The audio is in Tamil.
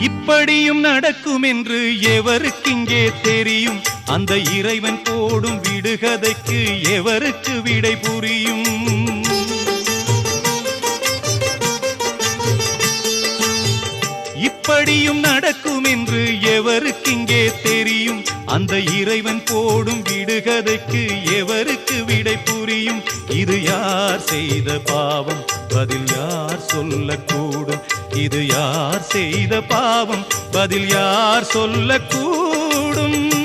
இப்படியும் நடக்கும் என்று எவருக்கிங்கே தெரியும். அந்த இறைவன் போடும் விடுகதைக்கு எவருக்கு விடை புரியும்? இப்படியும் நடக்கும் என்று எவருக்கிங்கே தெரியும். அந்த இறைவன் போடும் விடுகதைக்கு எவருக்கு விடை புரியும்? இது யார் செய்த பாவம்? யார் சொல்லக்கூடும்? இது யார் செய்த பாவம்? பதில் யார் சொல்லக்கூடும்?